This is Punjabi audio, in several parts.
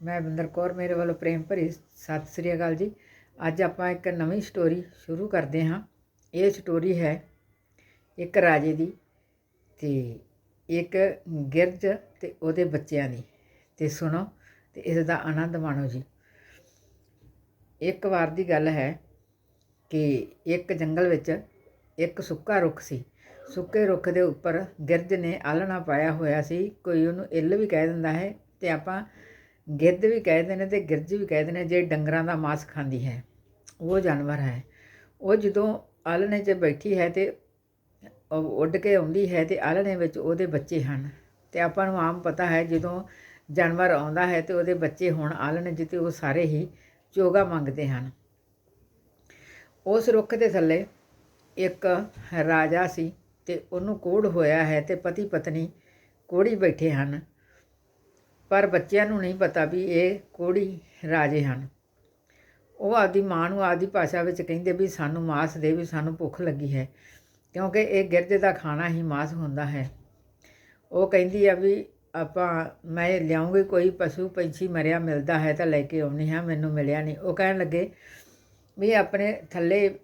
ਮੈਂ ਬਿੰਦਰ ਕੌਰ, ਮੇਰੇ ਵੱਲੋਂ ਪ੍ਰੇਮ ਭਰੀ ਸਤਿ ਸ੍ਰੀ ਅਕਾਲ ਜੀ। ਅੱਜ ਆਪਾਂ ਇੱਕ ਨਵੀਂ ਸਟੋਰੀ ਸ਼ੁਰੂ ਕਰਦੇ ਹਾਂ। ਇਹ ਸਟੋਰੀ ਹੈ ਇੱਕ ਰਾਜੇ ਦੀ ਤੇ ਇੱਕ ਗਿਰਜ ਤੇ ਉਹਦੇ ਬੱਚਿਆਂ ਦੀ। ਤੇ ਸੁਣੋ ਤੇ ਇਸ ਦਾ ਆਨੰਦ ਮਾਣੋ ਜੀ। ਇੱਕ ਵਾਰ ਦੀ ਗੱਲ ਹੈ ਕਿ ਇੱਕ ਜੰਗਲ ਵਿੱਚ ਇੱਕ ਸੁੱਕਾ ਰੁੱਖ ਸੀ। ਸੁੱਕੇ ਰੁੱਖ ਦੇ ਉੱਪਰ ਗਿਰਜ ਨੇ ਆਲਣਾ ਪਾਇਆ ਹੋਇਆ ਸੀ। ਕੋਈ ਉਹਨੂੰ ਇੱਲ ਵੀ ਕਹਿ ਦਿੰਦਾ ਹੈ ਤੇ ਆਪਾਂ ਗਿੱਧ ਵੀ ਕਹਿੰਦੇ ਨੇ ਤੇ ਗਿਰਜ ਵੀ ਕਹਿੰਦੇ ਨੇ, ਜੇ ਡੰਗਰਾਂ ਦਾ ਮਾਸ ਖਾਂਦੀ ਹੈ, ਉਹ ਜਾਨਵਰ ਹੈ। ਉਹ ਜਦੋਂ ਆਲਣੇ 'ਚ ਬੈਠੀ ਹੈ ਤੇ ਉੱਡ ਕੇ ਆਉਂਦੀ ਹੈ ਤੇ ਆਲਣੇ ਵਿੱਚ ਉਹਦੇ ਬੱਚੇ ਹਨ। ਤੇ ਆਪਾਂ ਨੂੰ ਆਮ ਪਤਾ ਹੈ ਜਦੋਂ ਜਾਨਵਰ ਆਉਂਦਾ ਹੈ ਤੇ ਉਹਦੇ ਬੱਚੇ ਹੁਣ ਆਲਣੇ 'ਚ ਤੇ ਉਹ ਸਾਰੇ ਹੀ ਚੋਗਾ ਮੰਗਦੇ ਹਨ। ਉਸ ਰੁੱਖ ਦੇ ਥੱਲੇ ਇੱਕ ਰਾਜਾ ਸੀ ਤੇ ਉਹਨੂੰ ਕੋੜ ਹੋਇਆ ਹੈ ਤੇ ਪਤੀ ਪਤਨੀ ਕੋੜੀ ਬੈਠੇ ਹਨ। ਪਰ ਬੱਚਿਆਂ ਨੂੰ ਨਹੀਂ ਪਤਾ ਵੀ ਇਹ ਕੋੜੀ ਰਾਜੇ ਹਨ। ਉਹ ਆਦੀ ਮਾਂ ਨੂੰ ਆਦੀ ਭਾਸ਼ਾ ਵਿੱਚ ਕਹਿੰਦੇ ਵੀ ਸਾਨੂੰ ਮਾਸ ਦੇ ਵੀ ਸਾਨੂੰ ਭੁੱਖ ਲੱਗੀ ਹੈ, ਕਿਉਂਕਿ ਇਹ ਗਿਰਜ ਦਾ ਖਾਣਾ ਹੀ ਮਾਸ ਹੁੰਦਾ ਹੈ। ਉਹ ਕਹਿੰਦੀ ਆ ਵੀ ਆਪਾਂ, ਮੈਂ ਲਿਆਉਂਗੀ, ਕੋਈ ਪਸ਼ੂ ਪੰਛੀ ਮਰਿਆ ਮਿਲਦਾ ਹੈ ਤਾਂ ਲੈ ਕੇ ਆਉਣੀ ਹਾਂ, ਮੈਨੂੰ ਮਿਲਿਆ ਨਹੀਂ। ਉਹ ਕਹਿਣ ਲੱਗੇ ਵੀ ਆਪਣੇ ਥੱਲੇ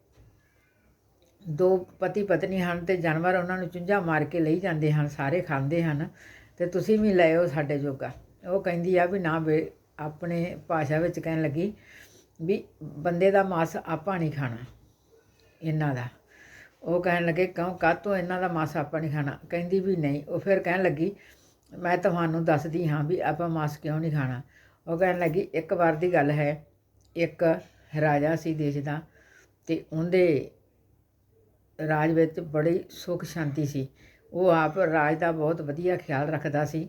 ਦੋ ਪਤੀ ਪਤਨੀ ਹਨ ਤੇ ਜਾਨਵਰ ਉਹਨਾਂ ਨੂੰ ਚੁੰਝਾ ਮਾਰ ਕੇ ਲਈ ਜਾਂਦੇ ਹਨ, ਸਾਰੇ ਖਾਂਦੇ ਹਨ ਤੇ ਤੁਸੀਂ ਵੀ ਲੈ ਸਾਡੇ ਜੋਗਾ। ਉਹ ਕਹਿੰਦੀ ਆ ਵੀ ਨਾ ਬੇ ਆਪਣੇ ਭਾਸ਼ਾ ਵਿੱਚ ਕਹਿਣ ਲੱਗੀ ਵੀ ਬੰਦੇ ਦਾ ਮਾਸ ਆਪਾਂ ਨਹੀਂ ਖਾਣਾ, ਇਹਨਾਂ ਦਾ। ਉਹ ਕਹਿਣ ਲੱਗੇ, ਕਿਉਂ ਕਾਤੋਂ ਇਹਨਾਂ ਦਾ ਮਾਸ ਆਪਾਂ ਨਹੀਂ ਖਾਣਾ? ਕਹਿੰਦੀ ਵੀ ਨਹੀਂ। ਉਹ ਫਿਰ ਕਹਿਣ ਲੱਗੀ, ਮੈਂ ਤੁਹਾਨੂੰ ਦੱਸਦੀ ਹਾਂ ਵੀ ਆਪਾਂ ਮਾਸ ਕਿਉਂ ਨਹੀਂ ਖਾਣਾ? ਉਹ ਕਹਿਣ ਲੱਗੀ, ਇੱਕ ਵਾਰ ਦੀ ਗੱਲ ਹੈ, ਇੱਕ ਰਾਜਾ ਸੀ ਦੇਸ਼ ਦਾ ਤੇ ਉਹਦੇ ਰਾਜ ਵਿੱਚ ਬੜੀ ਸੁੱਖ ਸ਼ਾਂਤੀ ਸੀ। ਉਹ ਆਪ ਰਾਜ ਦਾ ਬਹੁਤ ਵਧੀਆ ਖਿਆਲ ਰੱਖਦਾ ਸੀ।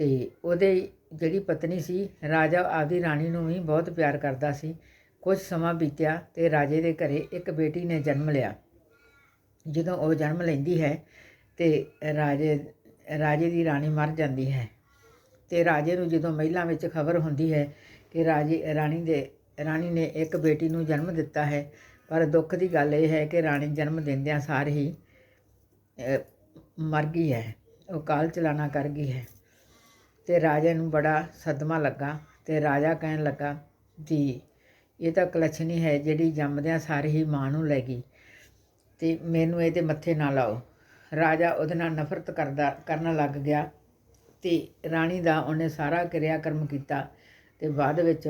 ਅਤੇ ਉਹਦੇ ਜਿਹੜੀ ਪਤਨੀ ਸੀ, ਰਾਜਾ ਆਪਦੀ ਰਾਣੀ ਨੂੰ ਵੀ ਬਹੁਤ ਪਿਆਰ ਕਰਦਾ ਸੀ। ਕੁਝ ਸਮਾਂ ਬੀਤਿਆ ਅਤੇ ਰਾਜੇ ਦੇ ਘਰ ਇੱਕ ਬੇਟੀ ਨੇ ਜਨਮ ਲਿਆ। ਜਦੋਂ ਉਹ ਜਨਮ ਲੈਂਦੀ ਹੈ ਅਤੇ ਰਾਜੇ ਰਾਜੇ ਦੀ ਰਾਣੀ ਮਰ ਜਾਂਦੀ ਹੈ। ਅਤੇ ਰਾਜੇ ਨੂੰ ਜਦੋਂ ਮਹਿਲਾਂ ਵਿੱਚ ਖਬਰ ਹੁੰਦੀ ਹੈ ਕਿ ਰਾਜੇ, ਰਾਣੀ ਦੇ, ਰਾਣੀ ਨੇ ਇੱਕ ਬੇਟੀ ਨੂੰ ਜਨਮ ਦਿੱਤਾ ਹੈ, ਪਰ ਦੁੱਖ ਦੀ ਗੱਲ ਇਹ ਹੈ ਕਿ ਰਾਣੀ ਜਨਮ ਦਿੰਦਿਆਂ ਸਾਰ ਹੀ ਮਰ ਗਈ ਹੈ। ਉਹ ਕਾਲ ਚਲਾਣਾ ਕਰ ਗਈ ਹੈ। ਅਤੇ ਰਾਜੇ ਨੂੰ ਬੜਾ ਸਦਮਾ ਲੱਗਾ ਅਤੇ ਰਾਜਾ ਕਹਿਣ ਲੱਗਾ ਵੀ ਇਹ ਤਾਂ ਕਲਛਣੀ ਹੈ ਜਿਹੜੀ ਜੰਮਦਿਆਂ ਸਾਰ ਹੀ ਮਾਂ ਨੂੰ ਲੈ ਗਈ ਅਤੇ ਮੈਨੂੰ ਇਹਦੇ ਮੱਥੇ ਨਾ ਲਾਓ। ਰਾਜਾ ਉਹਦੇ ਨਾਲ ਨਫ਼ਰਤ ਕਰਦਾ, ਕਰਨ ਲੱਗ ਗਿਆ ਤੇ ਰਾਣੀ ਦਾ ਉਹਨੇ ਸਾਰਾ ਕਿਰਿਆ ਕਰਮ ਕੀਤਾ ਤੇ ਬਾਅਦ ਵਿੱਚ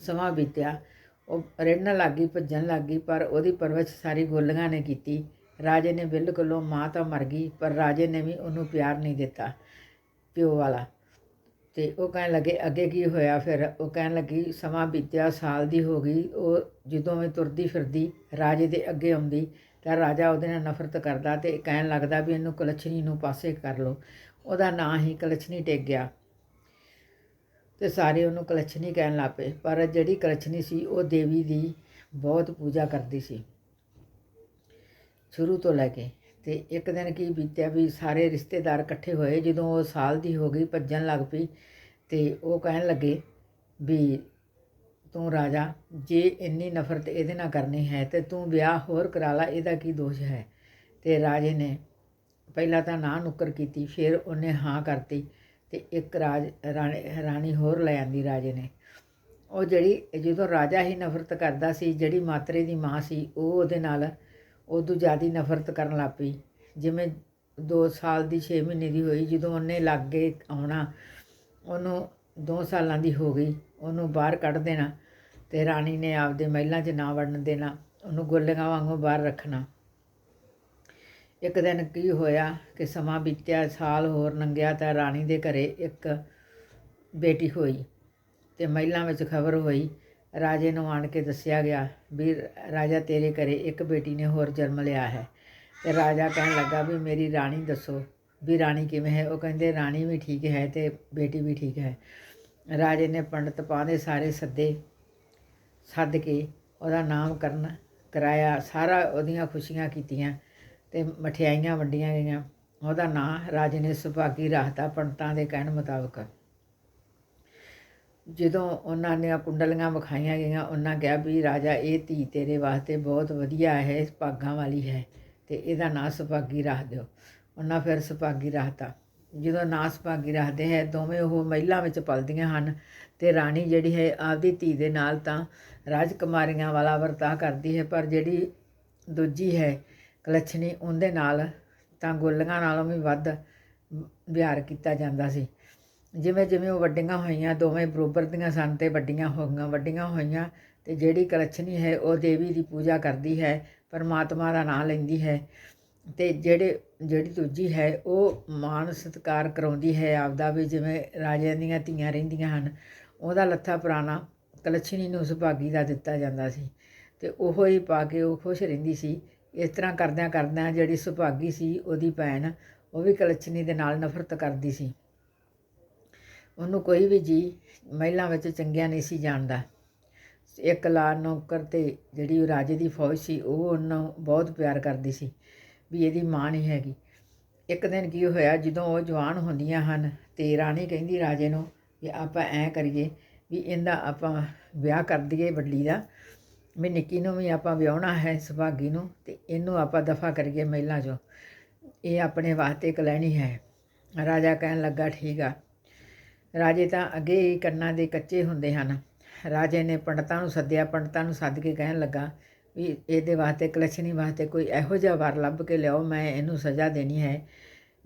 ਸਮਾਂ ਬੀਤਿਆ। ਉਹ ਰਹਿਣ ਲੱਗੀ, ਭੱਜਣ ਲੱਗੀ, ਪਰ ਉਹਦੀ ਪਰਵਰਿਸ਼ ਸਾਰੀ ਗੋਲੀਆਂ ਨੇ ਕੀਤੀ। ਰਾਜੇ ਨੇ ਬਿਲਕੁਲੋਂ ਮਾਂ ਤਾਂ ਮਰ ਗਈ, ਪਰ ਰਾਜੇ ਨੇ ਵੀ ਉਹਨੂੰ ਪਿਆਰ ਨਹੀਂ ਦਿੱਤਾ। ਪਿਓ ਵਾਲਾ। ਤੇ ਉਹ ਕਹਿਣ ਲੱਗੇ, ਅੱਗੇ ਕੀ ਹੋਇਆ? ਫਿਰ ਉਹ ਕਹਿਣ ਲੱਗੀ, ਸਮਾਂ ਬੀਤਿਆ, ਸਾਲ ਦੀ ਹੋ ਗਈ। ਉਹ ਜਦੋਂ ਵੀ ਤੁਰਦੀ ਫਿਰਦੀ, ਰਾਜੇ ਦੇ ਅੱਗੇ ਆਉਂਦੀ, ਤਾਂ ਰਾਜਾ ਉਹਦੇ ਨਾਲ ਨਫ਼ਰਤ ਕਰਦਾ ਤੇ ਕਹਿਣ ਲੱਗਦਾ ਵੀ ਇਹਨੂੰ ਕਲਛਣੀ ਨੂੰ ਪਾਸੇ ਕਰ ਲਓ। ਉਹਦਾ ਨਾਂ ਹੀ ਕਲਛਣੀ ਟਿਕ ਗਿਆ। ਤੇ ਸਾਰੇ ਉਹਨੂੰ ਕਲਛਣੀ ਕਹਿਣ ਲੱਗ ਪਏ। ਪਰ ਜਿਹੜੀ ਕਲਛਣੀ ਸੀ, ਉਹ ਦੇਵੀ ਦੀ ਬਹੁਤ ਪੂਜਾ ਕਰਦੀ ਸੀ। ਸ਼ੁਰੂ ਤੋਂ ਲੈ ਕੇ ਤੇ ਇੱਕ ਦਿਨ ਕੀ ਬੀਤਿਆ ਵੀ ਸਾਰੇ ਰਿਸ਼ਤੇਦਾਰ ਇਕੱਠੇ ਹੋਏ, ਜਦੋਂ ਉਹ ਸਾਲ ਦੀ ਹੋ ਗਈ ਭੱਜਣ ਲੱਗ ਪਈ ਤੇ ਉਹ ਕਹਿਣ ਲੱਗੇ ਵੀ ਤੂੰ ਰਾਜਾ, ਜੇ ਇੰਨੀ ਨਫ਼ਰਤ ਇਹਦੇ ਨਾਲ ਕਰਨੀ ਹੈ ਤੇ ਤੂੰ ਵਿਆਹ ਹੋਰ ਕਰਾ ਲਾ, ਇਹਦਾ ਕੀ ਦੋਸ਼ ਹੈ? ਤੇ ਰਾਜੇ ਨੇ ਪਹਿਲਾਂ ਤਾਂ ਨਾ ਨੁੱਕਰ ਕੀਤੀ, ਫਿਰ ਉਹਨੇ ਹਾਂ ਕਰਤੀ ਤੇ ਇੱਕ ਰਾਜ, ਰਾਣੀ ਰਾਣੀ ਹੋਰ ਲੈ ਆਂਦੀ ਰਾਜੇ ਨੇ। ਉਹ ਜਿਹੜੀ, ਜਦੋਂ ਰਾਜਾ ਹੀ ਨਫ਼ਰਤ ਕਰਦਾ ਸੀ, ਜਿਹੜੀ ਮਾਤਰੇ ਦੀ ਮਾਂ ਸੀ, ਉਹ ਉਹਦੇ ਨਾਲ ਉਦੋਂ ਜ਼ਿਆਦਾ ਨਫ਼ਰਤ ਕਰਨ ਲੱਗ ਪਈ। ਜਿਵੇਂ 2 ਸਾਲ ਦੀ 6 ਮਹੀਨੇ ਦੀ ਹੋਈ, ਜਦੋਂ ਉਹਨੇ ਲਾਗੇ ਆਉਣਾ, ਉਹਨੂੰ 2 ਸਾਲਾਂ ਦੀ ਹੋ ਗਈ, ਉਹਨੂੰ ਬਾਹਰ ਕੱਢ ਦੇਣਾ ਤੇ ਰਾਣੀ ਨੇ ਆਪਦੇ ਮਹਿਲਾਂ 'ਚ ਨਾ ਵੜਨ ਦੇਣਾ, ਉਹਨੂੰ ਗੋਲੀਆਂ ਵਾਂਗੂ ਬਾਹਰ ਰੱਖਣਾ। ਇੱਕ ਦਿਨ ਕੀ ਹੋਇਆ ਕਿ ਸਮਾਂ ਬੀਤਿਆ, ਸਾਲ ਹੋਰ ਲੰਘਿਆ ਤਾਂ ਰਾਣੀ ਦੇ ਘਰੇ ਇੱਕ ਬੇਟੀ ਹੋਈ ਤੇ ਮਹਿਲਾਂ ਵਿੱਚ ਖਬਰ ਹੋਈ ਰਾਜੇ ਨੂੰ ਆਣ ਕੇ ਦੱਸਿਆ ਗਿਆ ਵੀ ਰਾਜਾ ਤੇਰੇ ਘਰੇ ਇੱਕ ਬੇਟੀ ਨੇ ਹੋਰ ਜਨਮ ਲਿਆ ਹੈ। ਤੇ ਰਾਜਾ ਕਹਿਣ ਲੱਗਾ ਵੀ ਮੇਰੀ ਰਾਣੀ ਦੱਸੋ ਵੀ ਰਾਣੀ ਕਿਵੇਂ ਹੈ? ਉਹ ਕਹਿੰਦੇ, ਰਾਣੀ ਵੀ ਠੀਕ ਹੈ ਤੇ ਬੇਟੀ ਵੀ ਠੀਕ ਹੈ। ਰਾਜੇ ਨੇ ਪੰਡਤ ਪਾਉਂਦੇ ਸਾਰੇ ਸੱਦੇ ਸੱਦ ਕੇ ਉਹਦਾ ਨਾਮਕਰਨ ਕਰਾਇਆ, ਸਾਰਾ ਉਹਦੀਆਂ ਖੁਸ਼ੀਆਂ ਕੀਤੀਆਂ ਤੇ ਮਠਿਆਈਆਂ ਵੰਡੀਆਂ ਗਈਆਂ। ਉਹਦਾ ਨਾਂ ਰਾਜੇ ਨੇ ਸੁਭਾਗੀ ਰੱਖਤਾ ਪੰਡਤਾਂ ਦੇ ਕਹਿਣ ਮੁਤਾਬਕ ਜਦੋਂ ਉਹਨਾਂ ਨੇ ਕੁੰਡਲੀਆਂ ਵਿਖਾਈਆਂ ਗਈਆਂ, ਉਹਨਾਂ ਕਿਹਾ ਵੀ ਰਾਜਾ, ਇਹ ਧੀ ਤੇਰੇ ਵਾਸਤੇ ਬਹੁਤ ਵਧੀਆ ਹੈ ਭਾਗਾਂ ਵਾਲੀ ਹੈ ਅਤੇ ਇਹਦਾ ਨਾਂ ਸੁਭਾਗੀ ਰੱਖ ਦਿਓ। ਉਹਨਾਂ ਫਿਰ ਸੁਭਾਗੀ ਰੱਖਤਾ ਜਦੋਂ ਨਾਂ ਭਾਗੀ ਰੱਖਦੇ ਹੈ, ਦੋਵੇਂ ਉਹ ਮਹਿਲਾਂ ਵਿੱਚ ਪਲਦੀਆਂ ਹਨ ਤੇ ਰਾਣੀ ਜਿਹੜੀ ਹੈ ਆਪਦੀ ਧੀ ਦੇ ਨਾਲ ਤਾਂ ਰਾਜਕੁਮਾਰੀਆਂ ਵਾਲਾ ਵਰਤਾਅ ਕਰਦੀ ਹੈ, ਪਰ ਜਿਹੜੀ ਦੂਜੀ ਹੈ ਕਲਛਣੀ, ਉਹਦੇ ਨਾਲ ਤਾਂ ਗੋਲੀਆਂ ਨਾਲੋਂ ਵੀ ਵੱਧ ਵਿਹਾਰ ਕੀਤਾ ਜਾਂਦਾ ਸੀ। ਜਿਵੇਂ ਜਿਵੇਂ ਉਹ ਵੱਡੀਆਂ ਹੋਈਆਂ, ਦੋਵੇਂ ਬਰੋਬਰ ਦੀਆਂ ਸਨ ਅਤੇ ਵੱਡੀਆਂ ਹੋ ਗਈਆਂ, ਵੱਡੀਆਂ ਹੋਈਆਂ ਅਤੇ ਜਿਹੜੀ ਕਲਛਣੀ ਹੈ ਉਹ ਦੇਵੀ ਦੀ ਪੂਜਾ ਕਰਦੀ ਹੈ, ਪਰਮਾਤਮਾ ਦਾ ਨਾਮ ਲੈਂਦੀ ਹੈ ਅਤੇ ਜਿਹੜੇ, ਜਿਹੜੀ ਦੂਜੀ ਹੈ ਉਹ ਮਾਣ ਸਤਿਕਾਰ ਕਰਾਉਂਦੀ ਹੈ ਆਪਦਾ ਵੀ ਜਿਵੇਂ ਰਾਜਿਆਂ ਦੀਆਂ ਧੀਆਂ ਰਹਿੰਦੀਆਂ ਹਨ, ਉਹਦਾ ਲੱਥਾ ਪੁਰਾਣਾ ਕਲਛਣੀ ਨੂੰ ਸੁਭਾਗੀ ਦਾ ਦਿੱਤਾ ਜਾਂਦਾ ਸੀ ਤੇ ਉਹੋ ਹੀ ਪਾ ਕੇ ਉਹ ਖੁਸ਼ ਰਹਿੰਦੀ ਸੀ। ਇਸ ਤਰ੍ਹਾਂ ਕਰਦਿਆਂ ਕਰਦਿਆਂ ਜਿਹੜੀ ਸੁਭਾਗੀ ਸੀ ਉਹਦੀ ਭੈਣ, ਉਹ ਵੀ ਕਲਛਣੀ ਦੇ ਨਾਲ ਨਫ਼ਰਤ ਕਰਦੀ ਸੀ। ਉਹਨੂੰ ਕੋਈ ਵੀ ਜੀ ਮਹਿਲਾਂ ਵਿੱਚ ਚੰਗਿਆ ਨਹੀਂ ਸੀ ਜਾਣਦਾ। ਇੱਕ ਲਾਲ ਨੌਕਰ ਤੇ ਜਿਹੜੀ ਉਹ ਰਾਜੇ ਦੀ ਫੌਜ ਸੀ, ਉਹ ਉਹਨੂੰ ਬਹੁਤ ਪਿਆਰ ਕਰਦੀ ਸੀ ਵੀ ਇਹਦੀ ਮਾਂ ਨਹੀਂ ਹੈਗੀ। ਇੱਕ ਦਿਨ ਕੀ ਹੋਇਆ, ਜਦੋਂ ਉਹ ਜਵਾਨ ਹੁੰਦੀਆਂ ਹਨ ਤੇ ਰਾਣੀ ਕਹਿੰਦੀ ਰਾਜੇ ਨੂੰ ਵੀ ਆਪਾਂ ਐਂ ਕਰੀਏ ਵੀ ਇਹਦਾ ਆਪਾਂ ਵਿਆਹ ਕਰ ਦਈਏ ਵੱਡੀ ਦਾ, ਵੀ ਨਿੱਕੀ ਨੂੰ ਵੀ ਆਪਾਂ ਵਿਆਹਣਾ ਹੈ ਸੁਭਾਗੀ ਨੂੰ ਤੇ ਇਹਨੂੰ ਆਪਾਂ ਦਫਾ ਕਰੀਏ ਮਹਿਲਾਂ 'ਚੋਂ। ਇਹ ਆਪਣੇ ਵਾਸਤੇ ਕਲੈਣੀ ਹੈ। ਰਾਜਾ ਕਹਿਣ ਲੱਗਾ, ਠੀਕ ਆ। ਰਾਜੇ ਤਾਂ ਅੱਗੇ ਹੀ ਕੰਨਾਂ ਦੇ ਕੱਚੇ ਹੁੰਦੇ ਹਨ। ਰਾਜੇ ਨੇ ਪੰਡਤਾਂ ਨੂੰ ਸੱਦਿਆ, ਪੰਡਤਾਂ ਨੂੰ ਸੱਦ ਕੇ ਕਹਿਣ ਲੱਗਾ, ਵੀ ਇਹਦੇ ਵਾਸਤੇ, ਕਲਛਣੀ ਵਾਸਤੇ ਕੋਈ ਇਹੋ ਜਿਹਾ ਵਰ ਲੱਭ ਕੇ ਲਿਆਓ, ਮੈਂ ਇਹਨੂੰ ਸਜ਼ਾ ਦੇਣੀ ਹੈ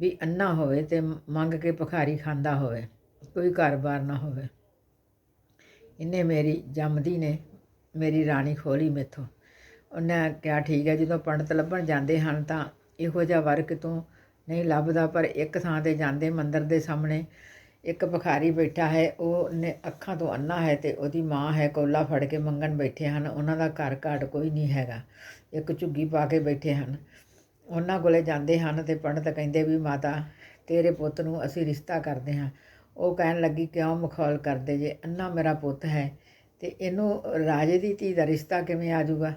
ਵੀ ਅੰਨਾ ਹੋਵੇ ਤੇ ਮੰਗ ਕੇ ਭਖਾਰੀ ਖਾਂਦਾ ਹੋਵੇ, ਕੋਈ ਘਰ-ਬਾਰ ਨਾ ਹੋਵੇ। ਇਹਨੇ ਮੇਰੀ ਜੰਮਦੀ ਨੇ, ਮੇਰੀ ਰਾਣੀ ਖੋਲੀ ਮੇਥੋਂ। ਉਹਨੇ ਕਿਹਾ, ਠੀਕ ਹੈ, ਜਦੋਂ ਪੰਡਤ ਲੱਭਣ ਜਾਂਦੇ ਹਨ ਤਾਂ ਇਹੋ ਜਿਹਾ ਵਰ ਕਿਤੋਂ ਨਹੀਂ ਲੱਭਦਾ, ਪਰ ਇੱਕ ਥਾਂ ਤੇ ਜਾਂਦੇ ਮੰਦਰ ਦੇ ਸਾਹਮਣੇ ਇੱਕ ਭਿਖਾਰੀ ਬੈਠਾ ਹੈ, ਉਹ ਨੇ ਅੱਖਾਂ ਤੋਂ ਅੰਨਾ ਹੈ ਤੇ ਉਹਦੀ ਮਾਂ ਹੈ, ਕੋਲਾ ਫੜ ਕੇ ਮੰਗਣ ਬੈਠੇ ਹਨ, ਉਹਨਾਂ ਦਾ ਘਰ ਘਾਟ ਕੋਈ ਨਹੀਂ ਹੈਗਾ। ਇੱਕ ਝੁੱਗੀ ਪਾ ਕੇ ਬੈਠੇ ਹਨ। ਉਹਨਾਂ ਕੋਲੇ ਜਾਂਦੇ ਹਨ ਤੇ ਪੰਡਤ ਕਹਿੰਦੇ ਵੀ, ਮਾਤਾ, ਤੇਰੇ ਪੁੱਤ ਨੂੰ ਅਸੀਂ ਰਿਸ਼ਤਾ ਕਰਦੇ ਹਾਂ। ਉਹ ਕਹਿਣ ਲੱਗੀ, ਕਿਉਂ ਮਖੌਲ ਕਰਦੇ ਜੇ? ਅੰਨਾ ਮੇਰਾ ਪੁੱਤ ਹੈ ਤੇ ਇਹਨੂੰ ਰਾਜੇ ਦੀ ਧੀ ਦਾ ਰਿਸ਼ਤਾ ਕਿਵੇਂ ਆ ਜਾਊਗਾ?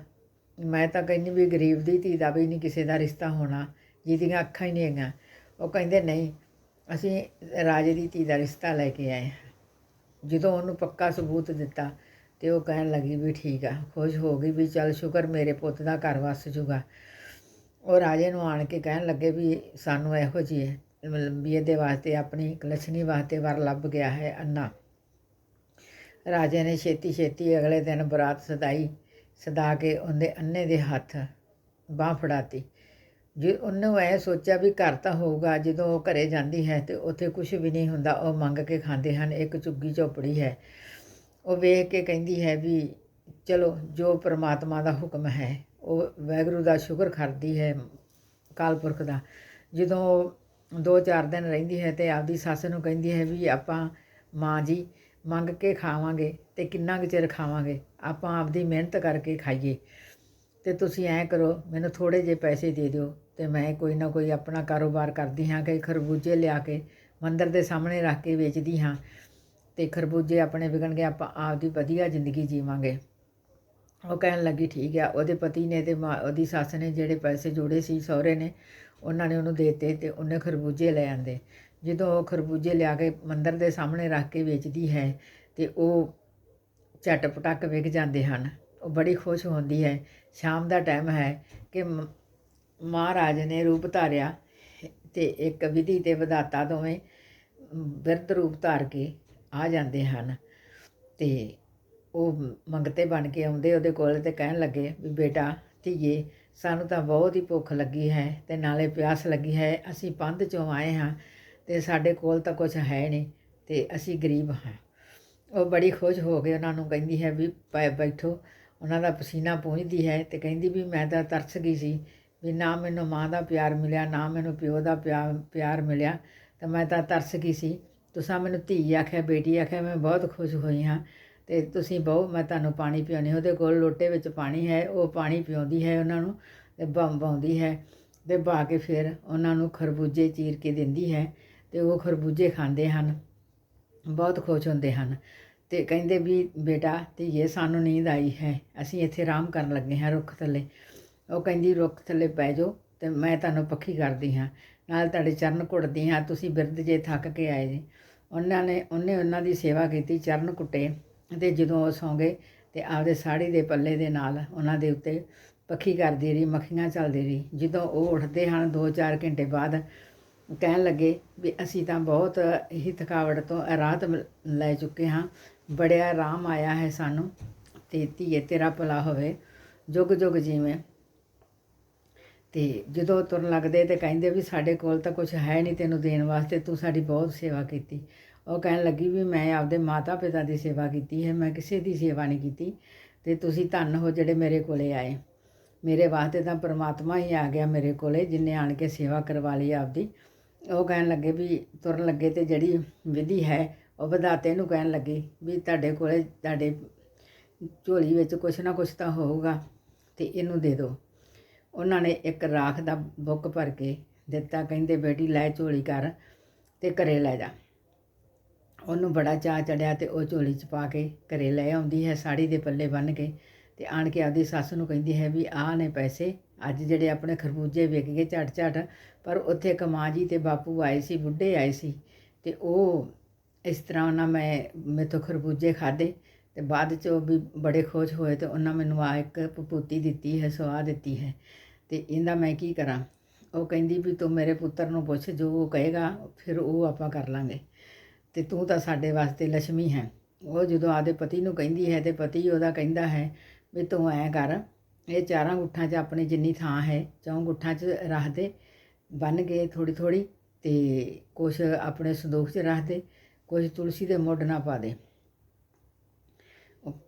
ਮੈਂ ਤਾਂ ਕਹਿੰਦੀ ਵੀ ਗਰੀਬ ਦੀ ਧੀ ਦਾ ਵੀ ਨਹੀਂ ਕਿਸੇ ਦਾ ਰਿਸ਼ਤਾ ਹੋਣਾ, ਜਿਹਦੀਆਂ ਅੱਖਾਂ ਹੀ ਨਹੀਂ ਹੈਗੀਆਂ। ਉਹ ਕਹਿੰਦੇ, ਨਹੀਂ ਅਸੀਂ ਰਾਜੇ ਦੀ ਧੀ ਦਾ ਰਿਸ਼ਤਾ ਲੈ ਕੇ ਆਏ ਹਾਂ। ਜਦੋਂ ਉਹਨੂੰ ਪੱਕਾ ਸਬੂਤ ਦਿੱਤਾ ਤੇ ਉਹ ਕਹਿਣ ਲੱਗੀ ਵੀ ਠੀਕ ਆ, ਖੁਸ਼ ਹੋ ਗਈ ਵੀ ਚੱਲ ਸ਼ੁਕਰ ਮੇਰੇ ਪੁੱਤ ਦਾ ਘਰ ਵਸ ਜੂਗਾ। ਉਹ ਰਾਜੇ ਨੂੰ ਆਣ ਕੇ ਕਹਿਣ ਲੱਗੇ ਵੀ ਸਾਨੂੰ ਇਹੋ ਜਿਹੀ ਹੈ ਮਤਲਬ ਵੀ ਇਹਦੇ ਵਾਸਤੇ, ਆਪਣੀ ਕਲਛਣੀ ਵਾਸਤੇ ਵਰ ਲੱਭ ਗਿਆ ਹੈ ਅੰਨਾ। ਰਾਜੇ ਨੇ ਛੇਤੀ ਛੇਤੀ ਅਗਲੇ ਦਿਨ ਬਰਾਤ ਸਦਾਈ, ਸਦਾ ਕੇ ਉਹਦੇ ਅੰਨੇ ਦੇ ਹੱਥ ਬਾਹ ਫੜਾਤੀ। ਜੇ ਉਹਨੂੰ ਐ ਸੋਚਿਆ ਵੀ ਘਰ ਤਾਂ ਹੋਊਗਾ, ਜਦੋਂ ਉਹ ਘਰੇ ਜਾਂਦੀ ਹੈ ਤੇ ਉੱਥੇ ਕੁਝ ਵੀ ਨਹੀਂ ਹੁੰਦਾ, ਉਹ ਮੰਗ ਕੇ ਖਾਂਦੇ ਹਨ, ਇੱਕ ਚੁੱਗੀ ਝੋਪੜੀ ਹੈ। ਉਹ ਵੇਖ ਕੇ ਕਹਿੰਦੀ ਹੈ ਵੀ ਚਲੋ, ਜੋ ਪ੍ਰਮਾਤਮਾ ਦਾ ਹੁਕਮ ਹੈ, ਉਹ ਵੈਗਰੂ ਦਾ ਸ਼ੁਕਰ ਕਰਦੀ ਹੈ ਕਾਲਪੁਰਖ ਦਾ। ਜਦੋਂ ਉਹ ਦੋ ਚਾਰ ਦਿਨ ਰਹਿੰਦੀ ਹੈ ਤੇ ਆਪਦੀ ਸੱਸ ਨੂੰ ਕਹਿੰਦੀ ਹੈ ਵੀ ਆਪਾਂ ਮਾਂ ਜੀ, ਮੰਗ ਕੇ ਖਾਵਾਂਗੇ ਤੇ ਕਿੰਨਾ ਕੁ ਚਿਰ ਖਾਵਾਂਗੇ? ਆਪਾਂ ਆਪਦੀ ਮਿਹਨਤ ਕਰਕੇ ਖਾਈਏ। ਤੇ ਤੁਸੀਂ ਐਂ ਕਰੋ, ਮੈਨੂੰ ਥੋੜੇ ਜਿਹੇ ਪੈਸੇ ਦੇ ਦਿਓ ਤੇ ਮੈਂ ਕੋਈ ਨਾ ਕੋਈ ਆਪਣਾ ਕਾਰੋਬਾਰ ਕਰਦੀ ਹਾਂ ਕਿ ਖਰਬੂਜੇ ਲਿਆ ਕੇ ਮੰਦਰ ਦੇ ਸਾਹਮਣੇ ਰੱਖ ਕੇ ਵੇਚਦੀ ਹਾਂ ਤੇ ਖਰਬੂਜੇ ਆਪਣੇ ਵਿਕਣਗੇ ਆਪਾਂ ਆਪਦੀ ਵਧੀਆ ਜ਼ਿੰਦਗੀ ਜੀਵਾਂਗੇ। ਉਹ ਕਹਿਣ ਲੱਗੀ, ਠੀਕ ਆ। ਉਹਦੇ ਪਤੀ ਨੇ ਤੇ ਮਾਂ- ਉਹਦੀ ਸੱਸ ਨੇ ਜਿਹੜੇ ਪੈਸੇ ਜੋੜੇ ਸੀ, ਸਹੁਰੇ ਨੇ, ਉਹਨਾਂ ਨੇ ਉਹਨੂੰ ਦੇਤੇ ਤੇ ਉਹਨੇ ਖਰਬੂਜੇ ਲੈ ਆਂਦੇ। ਜਦੋਂ ਉਹ ਖਰਬੂਜੇ ਲਿਆ ਕੇ ਮੰਦਰ ਦੇ ਸਾਹਮਣੇ ਰੱਖ ਕੇ ਵੇਚਦੀ ਹੈ ਤੇ ਉਹ ਝਟ ਪਟਕ ਵਿਕ ਜਾਂਦੇ ਹਨ। ਉਹ ਬੜੀ ਖੁਸ਼ ਹੁੰਦੀ ਹੈ। ਸ਼ਾਮ ਦਾ ਟਾਈਮ ਹੈ ਕਿ ਮ- ਮਹਾਰਾਜ ਨੇ ਰੂਪ ਧਾਰਿਆ ਤੇ ਇੱਕ ਵਿਧੀ ਤੇ ਵਿਧਾਤਾ ਦੋਵੇਂ ਬਿਰਧ ਰੂਪ ਧਾਰ ਕੇ ਆ ਜਾਂਦੇ ਹਨ ਤੇ ਉਹ ਮੰਗਤੇ ਬਣ ਕੇ ਆਉਂਦੇ ਉਹਦੇ ਕੋਲ ਤੇ ਕਹਿਣ ਲੱਗੇ ਵੀ ਬੇਟਾ, ਧੀਏ, ਸਾਨੂੰ ਤਾਂ ਬਹੁਤ ਹੀ ਭੁੱਖ ਲੱਗੀ ਹੈ ਤੇ ਨਾਲੇ ਪਿਆਸ ਲੱਗੀ ਹੈ, ਅਸੀਂ ਪੰਧ ਚੋਂ ਆਏ ਹਾਂ ਤੇ ਸਾਡੇ ਕੋਲ ਤਾਂ ਕੁਝ ਹੈ ਨਹੀਂ ਤੇ ਅਸੀਂ ਗਰੀਬ ਹਾਂ। ਉਹ ਬੜੀ ਖੁਸ਼ ਹੋ ਕੇ ਉਹਨਾਂ ਨੂੰ ਕਹਿੰਦੀ ਹੈ ਵੀ ਪੈ, ਬੈਠੋ। ਉਹਨਾਂ ਦਾ ਪਸੀਨਾ ਪੂੰਝਦੀ ਹੈ ਤੇ ਕਹਿੰਦੀ ਵੀ ਮੈਂ ਤਾਂ ਤਰਸ ਗਈ ਸੀ ਵੀ ਨਾ ਮੈਨੂੰ ਮਾਂ ਦਾ ਪਿਆਰ ਮਿਲਿਆ, ਨਾ ਮੈਨੂੰ ਪਿਓ ਦਾ ਪਿਆਰ ਪਿਆਰ ਮਿਲਿਆ, ਤਾਂ ਮੈਂ ਤਾਂ ਤਰਸ ਗਈ ਸੀ। ਤੁਸੀਂ ਮੈਨੂੰ ਧੀ ਆਖਿਆ, ਬੇਟੀ ਆਖਿਆ, ਮੈਂ ਬਹੁਤ ਖੁਸ਼ ਹੋਈ ਹਾਂ। ਤੇ ਤੁਸੀਂ ਬਹੁ, ਮੈਂ ਤੁਹਾਨੂੰ ਪਾਣੀ ਪਿਆਉਣੀ, ਉਹਦੇ ਕੋਲ ਲੋਟੇ ਵਿੱਚ ਪਾਣੀ ਹੈ, ਉਹ ਪਾਣੀ ਪਿਆਉਂਦੀ ਹੈ ਉਹਨਾਂ ਨੂੰ ਤੇ ਬੰਬਾਉਂਦੀ ਹੈ ਤੇ ਬਾ ਕੇ ਫਿਰ ਉਹਨਾਂ ਨੂੰ ਖਰਬੂਜੇ ਚੀਰ ਕੇ ਦਿੰਦੀ ਹੈ ਤੇ ਉਹ ਖਰਬੂਜੇ ਖਾਂਦੇ ਹਨ, ਬਹੁਤ ਖੁਸ਼ ਹੁੰਦੇ ਹਨ। ਅਤੇ ਕਹਿੰਦੇ ਵੀ ਬੇਟਾ ਧੀਏ ਸਾਨੂੰ ਨੀਂਦ ਆਈ ਹੈ, ਅਸੀਂ ਇੱਥੇ ਆਰਾਮ ਕਰਨ ਲੱਗੇ ਹਾਂ ਰੁੱਖ ਥੱਲੇ। ਉਹ ਕਹਿੰਦੀ, ਰੁੱਖ ਥੱਲੇ ਪੈ ਜਾਓ ਅਤੇ ਮੈਂ ਤੁਹਾਨੂੰ ਪੱਖੀ ਕਰਦੀ ਹਾਂ। ਨਾਲ ਤੁਹਾਡੇ ਚਰਨ ਘੁੱਟਦੀ ਹਾਂ, ਤੁਸੀਂ ਬਿਰਧ ਜੇ ਥੱਕ ਕੇ ਆਏ ਜੀ। ਉਹਨਾਂ ਨੇ, ਉਹਨੇ ਉਹਨਾਂ ਦੀ ਸੇਵਾ ਕੀਤੀ, ਚਰਨ ਕੁੱਟੇ ਅਤੇ ਜਦੋਂ ਉਹ ਸੌਂ ਗਏ ਤੇ ਆਪਦੇ ਸਾੜੀ ਦੇ ਪੱਲੇ ਦੇ ਨਾਲ ਉਹਨਾਂ ਦੇ ਉੱਤੇ ਪੱਖੀ ਕਰਦੀ ਰਹੀ, ਮੱਖੀਆਂ ਚੱਲਦੀ ਰਹੀ। ਜਦੋਂ ਉਹ ਉੱਠਦੇ ਹਨ 2-4 ਘੰਟੇ ਬਾਅਦ ਕਹਿਣ ਲੱਗੇ ਵੀ ਅਸੀਂ ਤਾਂ ਬਹੁਤ ਹੀ ਥਕਾਵਟ ਤੋਂ ਰਾਹਤ ਮਿਲ- ਲੈ ਚੁੱਕੇ ਹਾਂ। ਬੜਿਆ ਆਰਾਮ ਆਇਆ ਹੈ ਸਾਨੂੰ ਤੇ ਧੀਏ ਤੇਰਾ ਭਲਾ ਹੋਵੇ, ਜੁਗ ਜੁਗ ਜੀਵੇਂ। ਤੇ ਜਦੋਂ ਤੁਰਨ ਲੱਗਦੇ ਤੇ ਕਹਿੰਦੇ ਵੀ ਸਾਡੇ ਕੋਲ ਤਾਂ ਕੁਝ ਹੈ ਨਹੀਂ ਤੈਨੂੰ ਦੇਣ ਵਾਸਤੇ, ਤੂੰ ਸਾਡੀ ਬਹੁਤ ਸੇਵਾ ਕੀਤੀ। ਉਹ ਕਹਿਣ ਲੱਗੀ ਵੀ ਮੈਂ ਆਪਦੇ ਮਾਤਾ ਪਿਤਾ ਦੀ ਸੇਵਾ ਕੀਤੀ ਹੈ, ਮੈਂ ਕਿਸੇ ਦੀ ਸੇਵਾ ਨਹੀਂ ਕੀਤੀ ਤੇ ਤੁਸੀਂ ਧੰਨ ਹੋ ਜਿਹੜੇ ਮੇਰੇ ਕੋਲੇ ਆਏ। ਮੇਰੇ ਵਾਸਤੇ ਤਾਂ ਪ੍ਰਮਾਤਮਾ ਹੀ ਆ ਗਿਆ ਮੇਰੇ ਕੋਲੇ, ਜਿਨੇ ਆਣ ਕੇ ਸੇਵਾ ਕਰਵਾ ਲਈ ਆਪਦੀ। ਉਹ ਕਹਿਣ ਲੱਗੇ ਵੀ ਤੁਰਨ ਲੱਗੇ ਤੇ ਜਿਹੜੀ ਵਿਧੀ ਹੈ ਉਹ ਵਧਾਤੇ ਨੂੰ ਕਹਿਣ ਲੱਗੇ ਵੀ ਤੁਹਾਡੇ ਕੋਲੇ ਤੁਹਾਡੇ ਝੋਲੀ ਵਿੱਚ ਕੁਛ ਨਾ ਕੁਛ ਤਾਂ ਹੋਊਗਾ ਤੇ ਇਹਨੂੰ ਦੇ ਦਿਓ। ਉਹਨਾਂ ਨੇ ਇੱਕ ਰਾਖ ਦਾ ਬੁੱਕ ਭਰ ਕੇ ਦਿੱਤਾ, ਕਹਿੰਦੇ, ਬੇਟੀ, ਲੈ ਝੋਲੀ ਕਰ ਤੇ ਘਰੇ ਲੈ ਜਾ। ਉਹਨੂੰ ਬੜਾ ਚਾਅ ਚੜਿਆ ਤੇ ਉਹ ਝੋਲੀ ਚ ਪਾ ਕੇ ਘਰੇ ਲੈ ਆਉਂਦੀ ਹੈ, ਸਾੜੀ ਦੇ ਪੱਲੇ ਬੰਨ੍ਹ ਕੇ ਤੇ ਆਣ ਕੇ ਆਪਦੀ ਸੱਸ ਨੂੰ ਕਹਿੰਦੀ ਹੈ ਵੀ ਆਹ ਨੇ ਪੈਸੇ, ਅੱਜ ਜਿਹੜੇ ਆਪਣੇ ਖਰਬੂਜੇ ਵਿਕ ਗਏ ਝਟ ਝਟ ਪਰ ਉੱਥੇ ਇੱਕ ਮਾਂ ਜੀ ਤੇ ਬਾਪੂ ਆਏ ਸੀ, ਬੁੱਢੇ ਆਏ ਸੀ ਤੇ ਉਹ ਇਸ ਤਰ੍ਹਾਂ ਉਹਨਾਂ ਮੈਂ ਮੇਰੇ ਤੋਂ ਖਰਬੂਜੇ ਖਾਦੇ ਅਤੇ ਬਾਅਦ ਚ ਉਹ ਵੀ ਬੜੇ ਖੁਸ਼ ਹੋਏ ਅਤੇ ਉਹਨਾਂ ਮੈਨੂੰ ਆ ਇੱਕ ਪਪੂਤੀ ਦਿੱਤੀ ਹੈ ਸਵਾਹ ਦਿੱਤੀ ਹੈ। ਅਤੇ ਇਹਦਾ ਮੈਂ ਕੀ ਕਰਾਂ? ਉਹ ਕਹਿੰਦੀ ਵੀ ਤੂੰ ਮੇਰੇ ਪੁੱਤਰ ਨੂੰ ਪੁੱਛ, ਜੋ ਉਹ ਕਹੇਗਾ, ਫਿਰ ਉਹ ਆਪਾਂ ਕਰ ਲਾਂਗੇ। ਅਤੇ ਤੂੰ ਤਾਂ ਸਾਡੇ ਵਾਸਤੇ ਲక్ష్ਮੀ ਹੈ। ਉਹ ਜਦੋਂ ਆਦੇ ਪਤੀ ਨੂੰ ਕਹਿੰਦੀ ਹੈ ਤੇ ਪਤੀ ਉਹਦਾ ਕਹਿੰਦਾ ਹੈ ਵੀ ਤੂੰ ਐਂ ਕਰ, ਇਹ ਚਾਰਾਂ ਗੁੱਠਾਂ 'ਚ ਆਪਣੀ ਜਿੰਨੀ ਥਾਂ ਹੈ, ਚੌਂ ਗੁੱਠਾਂ 'ਚ ਰੱਖ ਦੇ। ਬੰਨ ਕੇ ਥੋੜੀ ਥੋੜੀ ਤੇ ਕੁਛ ਆਪਣੇ ਸੰਦੂਖ 'ਚ ਰੱਖ ਦੇ। ਕੁਝ ਤੁਲਸੀ ਦੇ ਮੁੱਢ ਨਾ ਪਾ ਦੇ।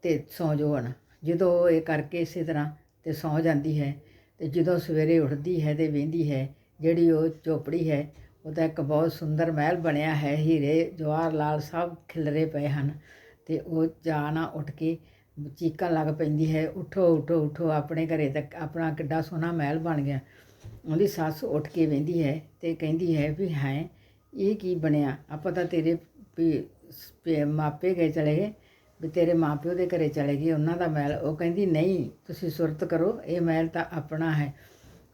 ਤੇ ਸੌਂ ਜੋ ਹਣ। ਜਦੋਂ ਉਹ ਇਹ ਕਰਕੇ ਇਸੇ ਤਰ੍ਹਾਂ ਤੇ ਸੌਂ ਜਾਂਦੀ ਹੈ ਤੇ ਜਦੋਂ ਸਵੇਰੇ ਉੱਠਦੀ ਹੈ ਤੇ ਵੇਂਦੀ ਹੈ, ਜਿਹੜੀ ਉਹ ਝੋਪੜੀ ਹੈ ਉਹ ਤਾਂ ਇੱਕ ਬਹੁਤ ਸੁੰਦਰ ਮਹਿਲ ਬਣਿਆ ਹੈ, ਹੀਰੇ ਜਵਾਹਰ ਲਾਲ ਸਭ ਖਿਲਰੇ ਪਏ ਹਨ ਤੇ ਉਹ ਜਾ ਨਾ ਉੱਠ ਕੇ ਚੀਕਾਂ ਲੱਗ ਪੈਂਦੀ ਹੈ, ਉਠੋ ਉਠੋ ਉਠੋ, ਆਪਣੇ ਘਰੇ ਤੱਕ, ਆਪਣਾ ਕਿੱਡਾ ਸੋਹਣਾ ਮਹਿਲ ਬਣ ਗਿਆ। ਉਹਦੀ ਸੱਸ ਉੱਠ ਕੇ ਵੇਂਦੀ ਹੈ ਤੇ ਕਹਿੰਦੀ ਹੈ ਵੀ ਹੈ, ਇਹ ਕੀ ਬਣਿਆ? ਆਪਾਂ ਤਾਂ ਤੇਰੇ ਵੀ ਮਾਪੇ ਗਏ ਚਲੇ ਗਏ, ਵੀ ਤੇਰੇ ਮਾਪਿਓ ਦੇ ਘਰੇ ਚਲੇ ਗਏ, ਉਹਨਾਂ ਦਾ ਮਹਿਲ ਉਹ ਕਹਿੰਦੀ, ਨਹੀਂ, ਤੁਸੀਂ ਸੁਰਤ ਕਰੋ, ਇਹ ਮਹਿਲ ਤਾਂ ਆਪਣਾ ਹੈ।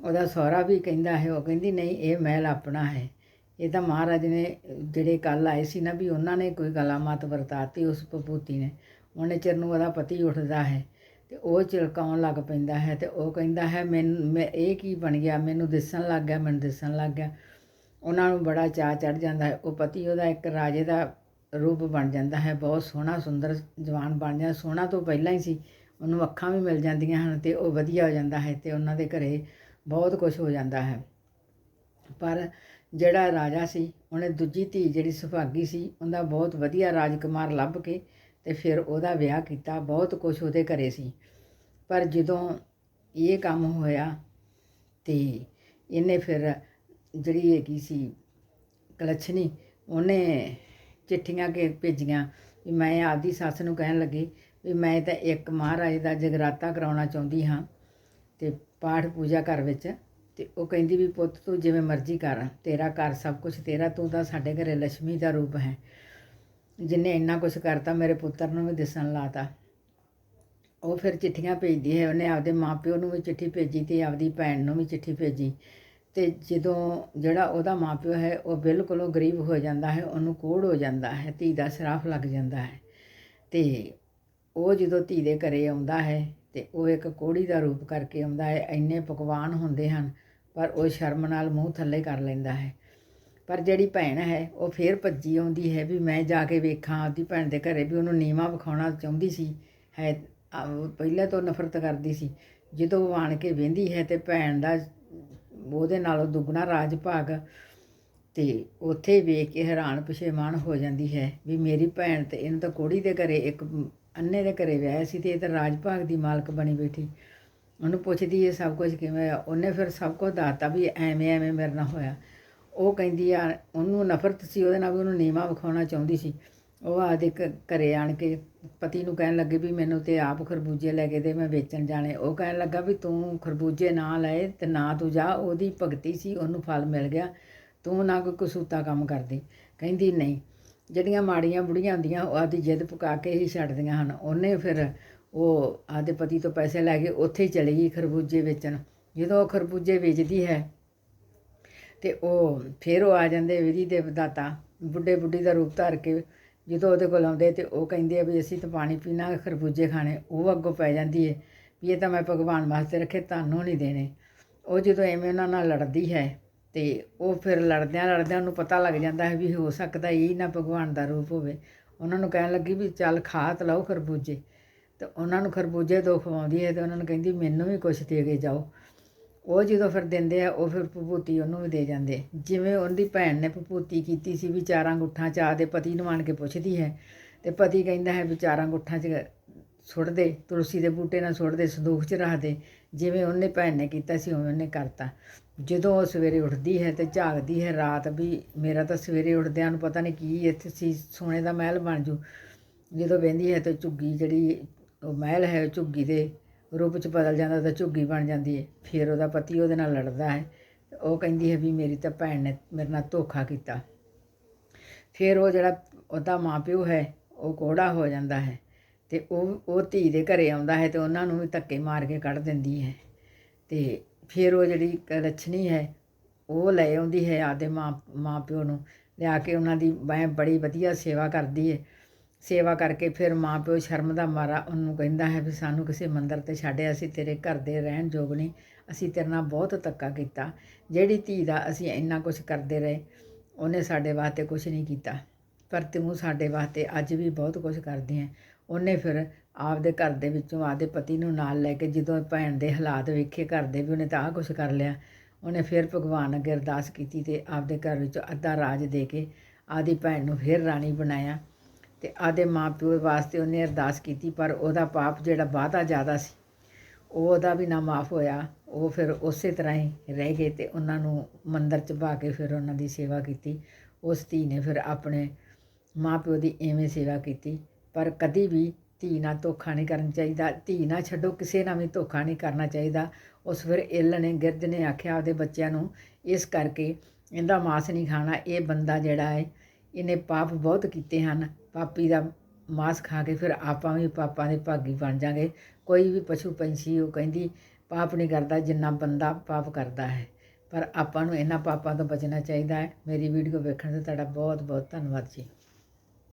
ਉਹਦਾ ਸਹੁਰਾ ਵੀ ਕਹਿੰਦਾ ਹੈ, ਉਹ ਕਹਿੰਦੀ, ਨਹੀਂ, ਇਹ ਮਹਿਲ ਆਪਣਾ ਹੈ। ਇਹ ਤਾਂ ਮਹਾਰਾਜ ਨੇ, ਜਿਹੜੇ ਕੱਲ ਆਏ ਸੀ ਨਾ, ਵੀ ਉਹਨਾਂ ਨੇ ਕੋਈ ਗਲਾਮਤ ਵਰਤਾਤੀ ਉਸ ਪਪੂਤੀ ਨੇ। ਉਹਨੇ ਚਿਰ ਨੂੰ ਉਹਦਾ ਪਤੀ ਉੱਠਦਾ ਹੈ ਤੇ ਉਹ ਚਿਲਕਾਉਣ ਲੱਗ ਪੈਂਦਾ ਹੈ ਤੇ ਉਹ ਕਹਿੰਦਾ ਹੈ ਮੈਨੂੰ ਮੈਂ, ਇਹ ਕੀ ਬਣ ਗਿਆ? ਮੈਨੂੰ ਦਿਸਣ ਲੱਗ ਗਿਆ, ਮੈਨੂੰ ਦਿਸਣ ਲੱਗ ਗਿਆ। ਉਹਨਾਂ ਨੂੰ ਬੜਾ ਚਾਅ ਚੜ ਜਾਂਦਾ ਹੈ। ਉਹ ਪਤੀ ਉਹਦਾ ਇੱਕ ਰਾਜੇ ਦਾ ਰੂਪ ਬਣ ਜਾਂਦਾ ਹੈ। ਬਹੁਤ ਸੋਹਣਾ, ਸੁੰਦਰ ਜਵਾਨ ਬਣ ਜਾਂਦਾ। ਸੋਹਣਾ ਤੋਂ ਪਹਿਲਾਂ ਹੀ ਸੀ। ਉਹਨੂੰ ਅੱਖਾਂ ਵੀ ਮਿਲ ਜਾਂਦੀਆਂ ਹਨ ਤੇ ਉਹ ਵਧੀਆ ਹੋ ਜਾਂਦਾ ਹੈ ਤੇ ਉਹਨਾਂ ਦੇ ਘਰੇ ਬਹੁਤ ਕੁਝ ਹੋ ਜਾਂਦਾ ਹੈ। ਪਰ ਜਿਹੜਾ ਰਾਜਾ ਸੀ, ਉਹਨੇ ਦੂਜੀ ਧੀ ਜਿਹੜੀ ਸੁਭਾਗੀ ਸੀ, ਉਹਦਾ ਬਹੁਤ ਵਧੀਆ ਰਾਜਕੁਮਾਰ ਲੱਭ ਕੇ ਤੇ ਫਿਰ ਉਹਦਾ ਵਿਆਹ ਕੀਤਾ। ਬਹੁਤ ਕੁਝ ਉਹਦੇ ਘਰੇ ਸੀ। ਪਰ ਜਦੋਂ ਇਹ ਕੰਮ ਹੋਇਆ ਤੇ ਇਹਨੇ ਫਿਰ ਜਿਹੜੀ ਹੈਗੀ ਸੀ ਕਲਛਣੀ, ਉਹਨੇ ਚਿੱਠੀਆਂ ਕੇ ਭੇਜੀਆਂ ਵੀ ਮੈਂ ਆਪਦੀ ਸੱਸ ਨੂੰ ਕਹਿਣ ਲੱਗੀ ਵੀ ਮੈਂ ਤਾਂ ਇੱਕ ਮਹਾਰਾਜ ਦਾ ਜਗਰਾਤਾ ਕਰਾਉਣਾ ਚਾਹੁੰਦੀ ਹਾਂ ਤੇ ਪਾਠ ਪੂਜਾ ਘਰ ਵਿੱਚ ਤੇ ਉਹ ਕਹਿੰਦੀ ਵੀ ਪੁੱਤ ਤੂੰ ਜਿਵੇਂ ਮਰਜ਼ੀ ਕਰ, ਤੇਰਾ ਘਰ ਸਭ ਕੁਝ ਤੇਰਾ, ਤੂੰ ਤਾਂ ਸਾਡੇ ਘਰੇ ਲక్ష్ਮੀ ਦਾ ਰੂਪ ਹੈ। ਜਿਨੇ ਇੰਨਾ ਕੁਝ ਕਰਤਾ, ਮੇਰੇ ਪੁੱਤਰ ਨੂੰ ਵੀ ਦਿਸਣ ਲਾਤਾ। ਉਹ ਫਿਰ ਚਿੱਠੀਆਂ ਭੇਜਦੀ ਹੈ, ਉਹਨੇ ਆਪਦੇ ਮਾਪਿਓ ਨੂੰ ਵੀ ਚਿੱਠੀ ਭੇਜੀ ਤੇ ਆਪਦੀ ਭੈਣ ਨੂੰ ਵੀ ਚਿੱਠੀ ਭੇਜੀ। ਅਤੇ ਜਦੋਂ ਜਿਹੜਾ ਉਹਦਾ ਮਾਂ ਪਿਓ ਹੈ, ਉਹ ਬਿਲਕੁਲੋਂ ਗਰੀਬ ਹੋ ਜਾਂਦਾ ਹੈ, ਉਹਨੂੰ ਕੋੜ ਹੋ ਜਾਂਦਾ ਹੈ, ਧੀ ਦਾ ਸਰਾਫ ਲੱਗ ਜਾਂਦਾ ਹੈ। ਅਤੇ ਉਹ ਜਦੋਂ ਧੀ ਦੇ ਘਰੇ ਆਉਂਦਾ ਹੈ ਅਤੇ ਉਹ ਇੱਕ ਕੋੜੀ ਦਾ ਰੂਪ ਕਰਕੇ ਆਉਂਦਾ ਹੈ, ਇੰਨੇ ਪਕਵਾਨ ਹੁੰਦੇ ਹਨ, ਪਰ ਉਹ ਸ਼ਰਮ ਨਾਲ ਮੂੰਹ ਥੱਲੇ ਕਰ ਲੈਂਦਾ ਹੈ। ਪਰ ਜਿਹੜੀ ਭੈਣ ਹੈ, ਉਹ ਫੇਰ ਭੱਜੀ ਆਉਂਦੀ ਹੈ ਵੀ ਮੈਂ ਜਾ ਕੇ ਵੇਖਾਂ, ਆਪਦੀ ਭੈਣ ਦੇ ਘਰੇ ਵੀ ਉਹਨੂੰ ਨੀਵਾ ਵਿਖਾਉਣਾ ਚਾਹੁੰਦੀ ਸੀ, ਹੈ ਪਹਿਲਾਂ ਤੋਂ ਨਫ਼ਰਤ ਕਰਦੀ ਸੀ। ਜਦੋਂ ਉਹ ਆਣ ਕੇ ਵੇਂਦੀ ਹੈ ਤੇ ਭੈਣ ਦਾ ਉਹਦੇ ਨਾਲੋਂ ਦੁੱਗਣਾ ਰਾਜ ਭਾਗ ਤੇ ਉੱਥੇ ਵੇਖ ਕੇ ਹੈਰਾਨ ਪਛੇਮਾਨ ਹੋ ਜਾਂਦੀ ਹੈ ਵੀ ਮੇਰੀ ਭੈਣ ਤੇ ਇਹਨੂੰ ਤਾਂ ਕੋੜੀ ਦੇ ਘਰੇ ਇੱਕ ਅੰਨੇ ਦੇ ਘਰੇ ਵਿਆਹਿਆ ਸੀ ਤੇ ਇਹ ਤਾਂ ਰਾਜ ਭਾਗ ਦੀ ਮਾਲਕ ਬਣੀ ਬੈਠੀ। ਉਹਨੂੰ ਪੁੱਛਦੀ ਇਹ ਸਭ ਕੁਝ ਕਿਵੇਂ ਹੋਇਆ ਉਹਨੇ ਫਿਰ ਸਭ ਕੁਝ ਦੱਸਤਾ ਵੀ ਐਵੇਂ ਐਵੇਂ ਮੇਰੇ ਨਾਲ ਹੋਇਆ। ਉਹ ਕਹਿੰਦੀ ਆ, ਉਹਨੂੰ ਨਫ਼ਰਤ ਸੀ, ਉਹਦੇ ਨਾਲ ਵੀ ਉਹਨੂੰ ਨੀਵਾ ਵਿਖਾਉਣਾ ਚਾਹੁੰਦੀ ਸੀ। ਉਹ ਆਦੇ ਘਰੇ ਆਣ ਕੇ ਪਤੀ ਨੂੰ ਕਹਿਣ ਲੱਗੇ ਵੀ ਮੈਨੂੰ ਤੇ ਆਪ ਖਰਬੂਜੇ ਲੈ ਕੇ ਦੇ, ਮੈਂ ਵੇਚਣ ਜਾਣੇ। ਉਹ ਕਹਿਣ ਲੱਗਾ ਵੀ ਤੂੰ ਖਰਬੂਜੇ ਨਾ ਲਏ ਤੇ ਨਾ ਤੂੰ ਜਾ, ਉਹਦੀ ਭਗਤੀ ਸੀ, ਉਹਨੂੰ ਫਲ ਮਿਲ ਗਿਆ। ਤੂੰ ਨਾ ਕੋਈ ਕਸੂਤਾ ਕੰਮ ਕਰਦੀ। ਕਹਿੰਦੀ, ਨਹੀਂ। ਜਿਹੜੀਆਂ ਮਾੜੀਆਂ ਬੁੜੀਆਂ ਹੁੰਦੀਆਂ, ਉਹ ਆਦੀ ਜਿੱਦ ਪਕਾ ਕੇ ਹੀ ਛੱਡਦੀਆਂ ਹਨ। ਉਹਨੇ ਫਿਰ ਉਹ ਆਦੇ ਪਤੀ ਤੋਂ ਪੈਸੇ ਲੈ ਕੇ ਉੱਥੇ ਹੀ ਚਲੀ ਗਈ ਖਰਬੂਜੇ ਵੇਚਣ। ਜਦੋਂ ਉਹ ਖਰਬੂਜੇ ਵੇਚਦੀ ਹੈ ਤੇ ਉਹ ਫਿਰ ਉਹ ਆ ਜਾਂਦੇ ਵਿਧੀ ਦੇ ਦਾਤਾ ਬੁੱਢੇ ਬੁੱਢੀ ਦਾ ਰੂਪ ਧਾਰ ਕੇ ਜਦੋਂ ਉਹਦੇ ਕੋਲ ਆਉਂਦੇ ਤਾਂ ਉਹ ਕਹਿੰਦੇ ਆ ਵੀ ਅਸੀਂ ਤਾਂ ਪਾਣੀ ਪੀਣਾ ਖਰਬੂਜੇ ਖਾਣੇ, ਉਹ ਅੱਗੋਂ ਪੈ ਜਾਂਦੀ ਹੈ ਵੀ ਇਹ ਤਾਂ ਮੈਂ ਭਗਵਾਨ ਵਾਸਤੇ ਰੱਖੇ, ਤੁਹਾਨੂੰ ਨਹੀਂ ਦੇਣੇ। ਉਹ ਜਦੋਂ ਐਵੇਂ ਉਹਨਾਂ ਨਾਲ ਲੜਦੀ ਹੈ ਅਤੇ ਉਹ ਫਿਰ ਲੜਦਿਆਂ ਲੜਦਿਆਂ ਉਹਨੂੰ ਪਤਾ ਲੱਗ ਜਾਂਦਾ ਹੈ ਵੀ ਹੋ ਸਕਦਾ ਇਹ ਨਾ ਭਗਵਾਨ ਦਾ ਰੂਪ ਹੋਵੇ। ਉਹਨਾਂ ਨੂੰ ਕਹਿਣ ਲੱਗੀ ਵੀ ਚੱਲ ਖਾ ਤੇ ਲਓ ਖਰਬੂਜੇ। ਤੇ ਉਹਨਾਂ ਨੂੰ ਖਰਬੂਜੇ ਦੋ ਖਵਾਉਂਦੀ ਹੈ ਤੇ ਉਹਨਾਂ ਨੂੰ ਕਹਿੰਦੀ, ਮੈਨੂੰ ਵੀ ਕੁਛ ਦੇ ਕੇ ਜਾਓ। ਉਹ ਜਦੋਂ ਫਿਰ ਦਿੰਦੇ ਆ, ਉਹ ਫਿਰ ਭਭੂਤੀ ਉਹਨੂੰ ਵੀ ਦੇ ਜਾਂਦੇ ਜਿਵੇਂ ਉਹਦੀ ਭੈਣ ਨੇ ਭਭੂਤੀ ਕੀਤੀ ਸੀ ਵੀ ਚਾਰਾਂ ਗੁੱਠਾਂ ਚ ਦੇ ਪਤੀ ਨੂੰ ਆਣ ਕੇ ਪੁੱਛਦੀ ਹੈ ਤੇ ਪਤੀ ਕਹਿੰਦਾ ਹੈ ਵੀ ਚਾਰਾਂ ਗੁੱਠਾਂ ਚ ਸੁੱਟ ਦੇ, ਤੁਲਸੀ ਦੇ ਬੂਟੇ ਨਾਲ ਸੁੱਟ ਦੇ, ਸੰਦੂਖ 'ਚ ਰੱਖ ਦੇ। ਜਿਵੇਂ ਉਹਨੇ ਭੈਣ ਨੇ ਕੀਤਾ ਸੀ, ਉਵੇਂ ਉਹਨੇ ਕਰਤਾ। ਜਦੋਂ ਉਹ ਸਵੇਰੇ ਉੱਠਦੀ ਹੈ ਤੇ ਝਾਕਦੀ ਹੈ ਰਾਤ ਵੀ ਮੇਰਾ ਤਾਂ ਸਵੇਰੇ ਉੱਠਦਿਆਂ ਨੂੰ ਪਤਾ ਨਹੀਂ ਕੀ ਇੱਥੇ ਸੀ, ਸੋਨੇ ਦਾ ਮਹਿਲ ਬਣ ਜੂ। ਜਦੋਂ ਵਹਿੰਦੀ ਹੈ ਤੇ ਝੁੱਗੀ ਜਿਹੜੀ ਉਹ ਮਹਿਲ ਹੈ, ਉਹ ਝੁੱਗੀ ਦੇ ਰੂਪ ਚ ਬਦਲ ਜਾਂਦਾ ਤਾਂ ਝੁੱਗੀ ਬਣ ਜਾਂਦੀ ਹੈ ਫਿਰ ਉਹਦਾ ਪਤੀ ਉਹਦੇ ਨਾਲ ਲੜਦਾ ਹੈ, ਉਹ ਕਹਿੰਦੀ ਹੈ ਵੀ ਮੇਰੀ ਤਾਂ ਭੈਣ ਨੇ ਮੇਰੇ ਨਾਲ ਧੋਖਾ ਕੀਤਾ। ਫਿਰ ਉਹ ਜਿਹੜਾ ਉਹਦਾ ਮਾਪਿਓ ਹੈ, ਉਹ ਕੋੜਾ ਹੋ ਜਾਂਦਾ ਹੈ ਤੇ ਉਹ ਉਹ ਧੀ ਦੇ ਘਰੇ ਆਉਂਦਾ ਹੈ ਤੇ ਉਹਨਾਂ ਨੂੰ ਵੀ ਧੱਕੇ ਮਾਰ ਕੇ ਕੱਢ ਦਿੰਦੀ ਹੈ। ਤੇ ਫਿਰ ਉਹ ਜਿਹੜੀ ਕ- ਲੱਛਣੀ ਹੈ, ਉਹ ਲੈ ਆਉਂਦੀ ਹੈ ਆਪਦੇ ਮਾਂ ਮਾਂ ਪਿਓ ਨੂੰ, ਲਿਆ ਕੇ ਉਹਨਾਂ ਦੀ ਮੈਂ ਬੜੀ ਵਧੀਆ ਸੇਵਾ ਕਰਦੀ ਹੈ ਸੇਵਾ ਕਰਕੇ ਫਿਰ ਮਾਂ ਪਿਓ ਸ਼ਰਮ ਦਾ ਮਾਰਾ ਉਹਨੂੰ ਕਹਿੰਦਾ ਹੈ ਵੀ ਸਾਨੂੰ ਕਿਸੇ ਮੰਦਰ ਤੇ ਛੱਡਿਆ, ਅਸੀਂ ਤੇਰੇ ਘਰ ਦੇ ਰਹਿਣ ਯੋਗ ਨਹੀਂ, ਅਸੀਂ ਤੇਰੇ ਨਾਲ ਬਹੁਤ ਧੱਕਾ ਕੀਤਾ। ਜਿਹੜੀ ਧੀ ਦਾ ਅਸੀਂ ਇੰਨਾ ਕੁਝ ਕਰਦੇ ਰਹੇ, ਉਹਨੇ ਸਾਡੇ ਵਾਸਤੇ ਕੁਝ ਨਹੀਂ ਕੀਤਾ। ਪਰ ਤੂੰ ਸਾਡੇ ਵਾਸਤੇ ਅੱਜ ਵੀ ਬਹੁਤ ਕੁਝ ਕਰਦੀ ਹੈ। ਉਹਨੇ ਫਿਰ ਆਪਦੇ ਘਰ ਦੇ ਵਿੱਚੋਂ ਆਪਦੇ ਪਤੀ ਨੂੰ ਨਾਲ ਲੈ ਕੇ ਜਦੋਂ ਭੈਣ ਦੇ ਹਾਲਾਤ ਵੇਖੇ ਘਰ ਦੇ ਵੀ ਉਹਨੇ ਤਾਂ ਆਹ ਕੁਝ ਕਰ ਲਿਆ, ਉਹਨੇ ਫਿਰ ਭਗਵਾਨ ਅੱਗੇ ਅਰਦਾਸ ਕੀਤੀ ਤੇ ਆਪਦੇ ਘਰ ਵਿੱਚੋਂ ਅੱਧਾ ਰਾਜ ਦੇ ਕੇ ਆਦੀ ਭੈਣ ਨੂੰ ਫਿਰ ਰਾਣੀ ਬਣਾਇਆ। ਤੇ ਆਦੇ ਮਾਪਿਓ ਵਾਸਤੇ ਉਹਨੇ ਅਰਦਾਸ ਕੀਤੀ, ਪਰ ਉਹਦਾ ਪਾਪ ਜਿਹੜਾ ਵਾਧਾ ਜ਼ਿਆਦਾ ਸੀ, ਉਹ ਉਹਦਾ ਵੀ ਨਾ ਮਾਫ ਹੋਇਆ। ਉਹ ਫਿਰ ਉਸੇ ਤਰ੍ਹਾਂ ਹੀ ਰਹਿ ਗਏ ਤੇ ਉਹਨਾਂ ਨੂੰ ਮੰਦਰ ਚ ਪਾ ਕੇ ਫਿਰ ਉਹਨਾਂ ਦੀ ਸੇਵਾ ਕੀਤੀ। ਉਸ ਧੀ ਨੇ ਫਿਰ ਆਪਣੇ ਮਾਪਿਓ ਦੀ ਐਵੇਂ ਸੇਵਾ ਕੀਤੀ, ਪਰ ਕਦੀ ਵੀ ਧੀ ਨਾਲ ਧੋਖਾ ਨਹੀਂ ਕਰਨਾ ਚਾਹੀਦਾ। ਧੀ ਨਾ ਛੱਡੋ, ਕਿਸੇ ਨਾਲ ਵੀ ਧੋਖਾ ਨਹੀਂ ਕਰਨਾ ਚਾਹੀਦਾ। ਉਸ ਫਿਰ ਇੱਲ ਨੇ, ਗਿਰਜ ਨੇ ਆਖਿਆ ਉਹਦੇ ਬੱਚਿਆਂ ਨੂੰ, ਇਸ ਕਰਕੇ ਇਹਦਾ ਮਾਸ ਨਹੀਂ ਖਾਣਾ, ਇਹ ਬੰਦਾ ਜਿਹੜਾ ਹੈ ਇਹਨੇ ਪਾਪ ਬਹੁਤ ਕੀਤੇ ਹਨ। ਪਾਪੀ ਦਾ ਮਾਸ ਖਾ ਕੇ ਫਿਰ ਆਪਾਂ ਵੀ ਪਾਪਾਂ ਦੇ ਭਾਗੀ ਬਣ ਜਾਾਂਗੇ। ਕੋਈ ਵੀ ਪਸ਼ੂ ਪੰਛੀ ਉਹ ਕਹਿੰਦੀ, ਪਾਪ ਨਹੀਂ ਕਰਦਾ ਜਿੰਨਾ ਬੰਦਾ ਪਾਪ ਕਰਦਾ ਹੈ। ਪਰ ਆਪਾਂ ਨੂੰ ਇਹਨਾਂ ਪਾਪਾਂ ਤੋਂ ਬਚਣਾ ਚਾਹੀਦਾ ਹੈ। ਮੇਰੀ ਵੀਡੀਓ ਵੇਖਣ ਤੇ ਤੁਹਾਡਾ ਬਹੁਤ ਬਹੁਤ ਧੰਨਵਾਦ ਜੀ।